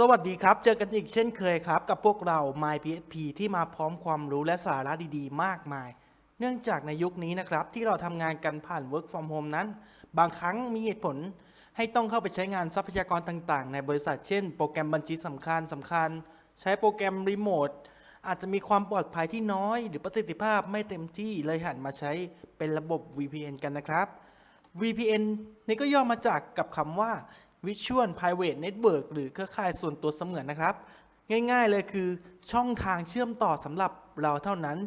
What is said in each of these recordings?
สวัสดีครับ เจอกันอีกเช่นเคยครับ กับพวกเรา MyPSP ที่มาพร้อมความรู้และสาระดีๆ มากมาย เนื่องจากในยุคนี้นะครับ ที่เราทำงานกันผ่าน Work from Home นั้น บางครั้งมีเหตุผล ให้ต้องเข้าไปใช้งานทรัพยากรต่างๆ ในบริษัทเช่น โปรแกรมบัญชีสำคัญสำคัญ ใช้โปรแกรมรีโมทอาจจะมีความปลอดภัยที่น้อย หรือประสิทธิภาพไม่เต็มที่เลยหันมาใช้เป็นระบบ VPN กันนะครับ VPN นี่ก็ย่อมาจากกับคำว่า Virtual Private Network หรือเครือข่ายส่วนตัวเสมือนนะครับ ง่ายๆเลยคือช่องทางเชื่อมต่อสำหรับเราเท่านั้น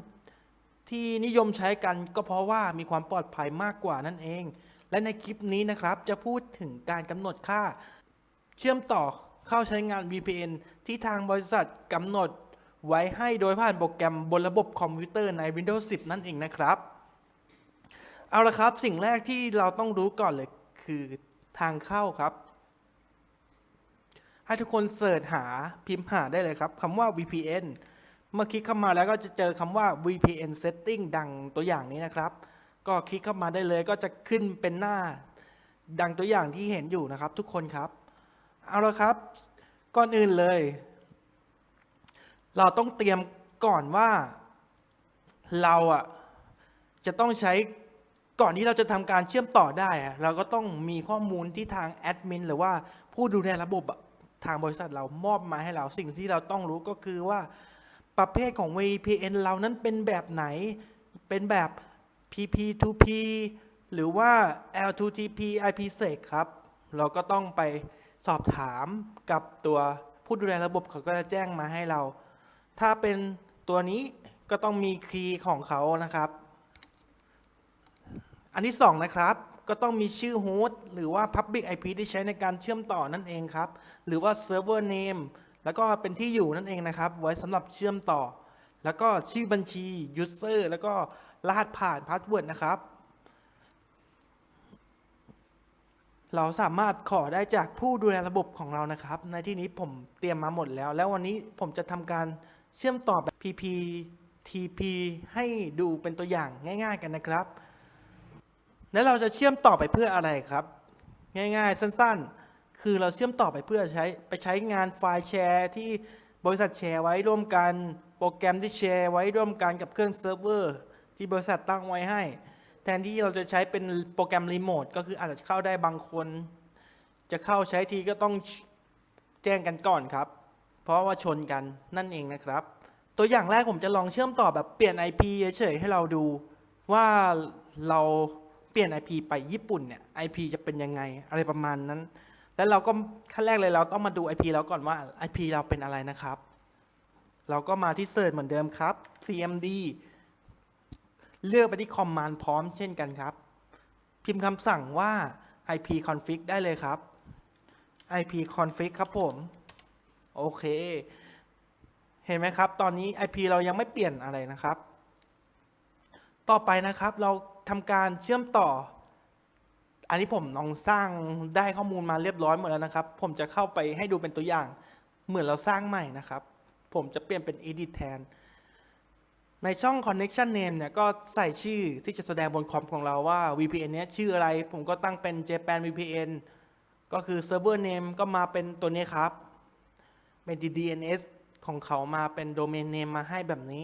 ที่นิยมใช้กันก็เพราะว่ามีความปลอดภัยมากกว่านั่นเอง และในคลิปนี้นะครับจะพูดถึงการกำหนดค่า เชื่อมต่อเข้าใช้งาน VPN ที่ทางบริษัทกำหนดไว้ให้โดยผ่านโปรแกรมบนระบบคอมพิวเตอร์ใน Windows 10 นั่นเองนะครับ เอาละครับสิ่งแรกที่เราต้องรู้ก่อนเลยคือทางเข้าครับ ให้ทุกคนเสิร์ชหาพิมพ์หาได้เลยครับคำว่า VPN เมื่อคลิกเข้ามาแล้วก็จะเจอคำว่า VPN setting ดังตัวอย่างนี้นะครับ ก็คลิกเข้ามาได้เลยก็จะขึ้นเป็นหน้า ดังตัวอย่างที่เห็นอยู่นะครับ ทุกคนครับ เอาละครับ ก่อนอื่นเลย เราต้องเตรียมก่อนว่าเราอะจะต้องใช้ก่อนที่เราจะทำการเชื่อมต่อได้ เราก็ต้องมีข้อมูลที่ทางแอดมินหรือว่าผู้ดูแลระบบอะ ทางบริษัทเรามอบมาให้เราสิ่งที่เราต้องรู้ก็คือว่าประเภทของ VPN เรานั้นเป็นแบบไหน เป็นแบบ PP2P หรือว่า L2TP IPsec ครับ เราก็ต้องไปสอบถามกับตัวผู้ดูแลระบบเขาก็จะแจ้งมาให้เรา ถ้าเป็นตัวนี้ก็ต้องมีคีย์ของเขานะครับ อันที่สองนะครับ ก็ต้องมีชื่อโฮสต์หรือว่า Public IP ที่ใช้ในการเชื่อมต่อนั่นเองครับ หรือว่า Server Name แล้วก็เป็นที่อยู่นั่นเองนะครับ ไว้สำหรับเชื่อมต่อ แล้วก็ชื่อบัญชี User แล้วก็รหัสผ่าน Password นะครับ เราสามารถขอได้จากผู้ดูแลระบบของเรานะครับ ในที่นี้ผมเตรียมมาหมดแล้ว แล้ววันนี้ผมจะทำการเชื่อมต่อแบบ PPTP ให้ดูเป็นตัวอย่างง่าย ๆ กันนะครับ แล้วเราจะเชื่อมต่อไปเพื่ออะไรครับ ง่ายๆ สั้นๆ คือเราเชื่อมต่อไปเพื่อใช้ไปใช้งานไฟล์แชร์ที่บริษัทแชร์ไว้ร่วมกันโปรแกรมที่แชร์ไว้ร่วมกันกับเครื่องเซิร์ฟเวอร์ที่บริษัทตั้งไว้ให้ แทนที่เราจะใช้เป็นโปรแกรมรีโมทก็คืออาจจะเข้าได้บางคน จะเข้าใช้ทีก็ต้องแจ้งกันก่อนครับ เพราะว่าชนกันนั่นเองนะครับ ตัวอย่างแรกผมจะลองเชื่อมต่อแบบเปลี่ยน IP เฉยๆให้เราดูว่าเรา เปลี่ยน IP ไปญี่ปุ่นเนี่ย IP จะเป็นยังไงอะไรประมาณนั้น แล้วเราก็ขั้นแรกเลยเราต้องมาดู IP เราก่อนว่า IP เราเป็นอะไรนะครับ เราก็มาที่เสิร์ชเหมือนเดิมครับ CMD เลือกไปที่ Command พร้อมเช่นกันครับ พิมพ์คำสั่งว่า IP config ได้เลยครับ IP config ครับผม โอเค เห็นไหมครับ ตอนนี้ IP เรายังไม่เปลี่ยนอะไรนะครับ ต่อไปนะครับเรา ทำการเชื่อมต่อ อันนี้ผมลองสร้างได้ข้อมูลมาเรียบร้อยหมดแล้วนะครับ ผมจะเข้าไปให้ดูเป็นตัวอย่าง เหมือนเราสร้างใหม่นะครับ ผมจะเปลี่ยนเป็น edit แทน ในช่อง connection name เนี่ยก็ใส่ชื่อที่จะแสดงบนคอมของเราว่า VPN เนี้ยชื่ออะไร ผมก็ตั้งเป็น Japan VPN ก็คือ server name ก็มาเป็นตัวนี้ครับ เป็น DNS ของเขามาเป็น domain name มาให้แบบนี้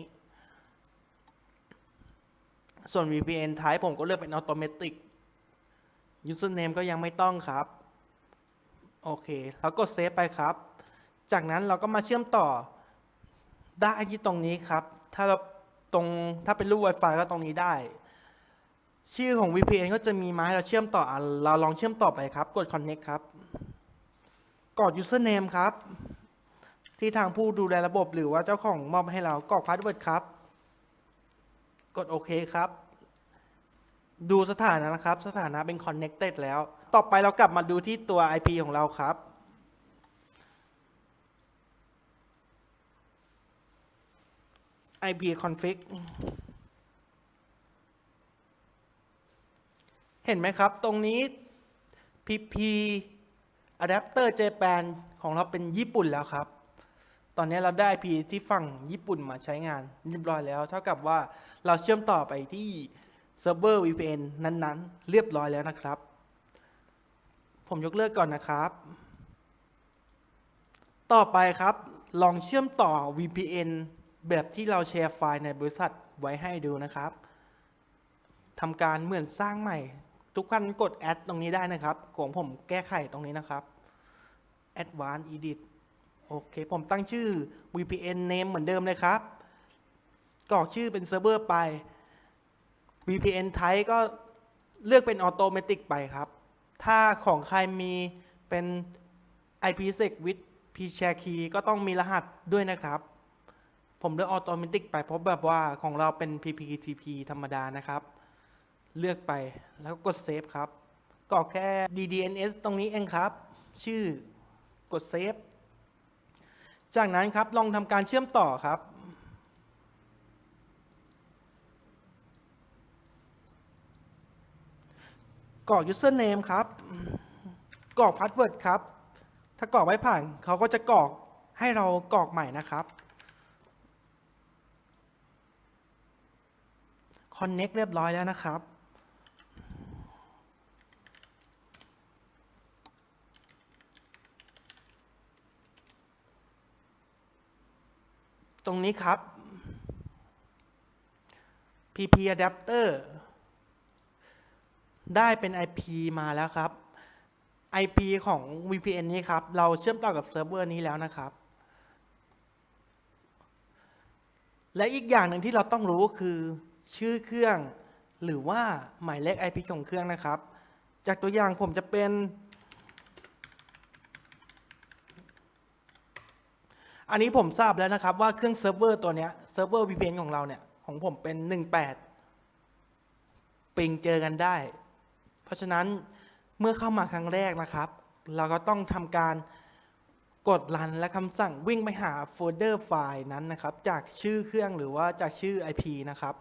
ส่วน VPN type ผมก็เลือกเป็น automatic username ก็ยังไม่ต้องครับ โอเค แล้วกดเซฟไปครับ จากนั้นเราก็มาเชื่อมต่อได้ที่ตรงนี้ครับ ถ้าเราตรงถ้าเป็นรูป Wi-Fi ก็ตรงนี้ได้ ชื่อของ VPN ก็จะมีมาให้เราเชื่อมต่อเราลองเชื่อมต่อไปครับ กด connect ครับกรอก username ครับ ที่ทางผู้ดูแลระบบหรือว่าเจ้าของมอบให้เรากรอก password ครับ กดโอเคครับ ดูสถานะนะครับ สถานะเป็น connected แล้ว ต่อไปเรากลับมาดูที่ตัว IP ของเราครับ IP config เห็นไหมครับ ตรงนี้ PP adapter Japan ของเราเป็นญี่ปุ่นแล้วครับ ตอนนี้เราได้ IP ที่ฝั่งญี่ปุ่นมาใช้งานเรียบร้อยแล้ว เท่ากับว่าเราเชื่อมต่อไปที่เซิร์ฟเวอร์ VPN นั้นๆ เรียบร้อยแล้วนะครับ ผมยกเลิกก่อนนะครับ ต่อไปครับ ลองเชื่อมต่อ VPN แบบที่เราแชร์ไฟล์ในบริษัทไว้ให้ดูนะครับทำการเหมือนสร้างใหม่ ทุกท่านกด add ตรงนี้ได้นะครับ ของผมแก้ไขตรงนี้นะครับ advanced edit โอเค ผมตั้งชื่อ VPN name เหมือนเดิมเลยครับกรอกชื่อเป็นเซิร์ฟเวอร์ไป VPN type ก็เลือกเป็นออโตเมติกไปครับ ถ้าของใครมีเป็น IPsec with pshare key ก็ต้องมีรหัสด้วยนะครับ ผมเลือกออโตเมติกไปเพราะแบบว่าของเราเป็น PPTP ธรรมดานะครับ เลือกไปแล้วก็กดเซฟครับกรอกแค่ DDNS ตรงนี้เองครับ ชื่อกดเซฟ จากนั้นครับลองทำการเชื่อมต่อครับ กรอก username ครับ กรอก password ครับ ถ้ากรอกไม่ผ่านเขาก็จะกรอกให้เรากรอกใหม่นะครับ connect เรียบร้อยแล้วนะครับ ตรงนี้ครับ PP adapter ได้เป็น IP มาแล้วครับ IP ของ VPN นี้ครับ เราเชื่อมต่อกับเซิร์ฟเวอร์นี้แล้วนะครับ และอีกอย่างหนึ่งที่เราต้องรู้คือชื่อเครื่อง หรือว่าหมายเลข IP ของเครื่องนะครับ จากตัวอย่างผมจะเป็น อันนี้ผมทราบแล้วนะครับว่าเครื่องเซิร์ฟเวอร์ตัวเนี้ยเซิร์ฟเวอร์ VPN ของเราเนี่ย ของผมเป็น 18 ปิงเจอกันได้ เพราะฉะนั้นเมื่อเข้ามาครั้งแรกนะครับ เราก็ต้องทำการกดรันและคำสั่งวิ่งไปหาโฟลเดอร์ไฟล์นั้นนะครับ จากชื่อเครื่องหรือว่าจากชื่อ IP นะครับ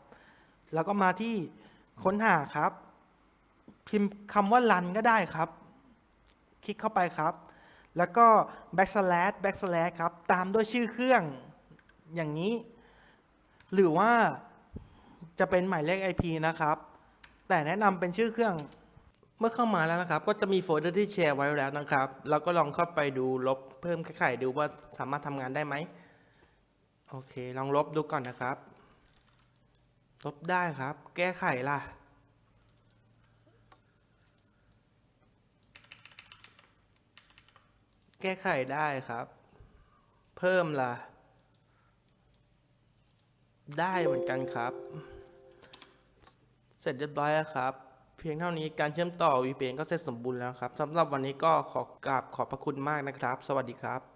แล้วก็มาที่ค้นหาครับ พิมพ์คำว่ารันก็ได้ครับ คลิกเข้าไปครับ แล้วก็ backslash backslash ครับ ตามด้วยชื่อเครื่องอย่างนี้ หรือว่าจะเป็นหมายเลข IP นะครับ แต่แนะนำเป็นชื่อเครื่องเมื่อเข้ามาแล้วนะครับ ก็จะมีโฟลเดอร์ที่แชร์ไว้แล้วนะครับ เราก็ลองเข้าไปดูลบเพิ่มแก้ไขดูว่าสามารถทำงานได้ไหม โอเค ลองลบดูก่อนนะครับ ลบได้ครับ แก้ไขล่ะ แก้ไขได้ครับ เพิ่มล่ะ ได้เหมือนกันครับ เสร็จเรียบร้อยแล้วครับ เพียงเท่านี้การเชื่อมต่อ VPN ก็เสร็จสมบูรณ์แล้วครับสำหรับวันนี้ก็ขอกราบขอบพระคุณมากนะครับ สวัสดีครับ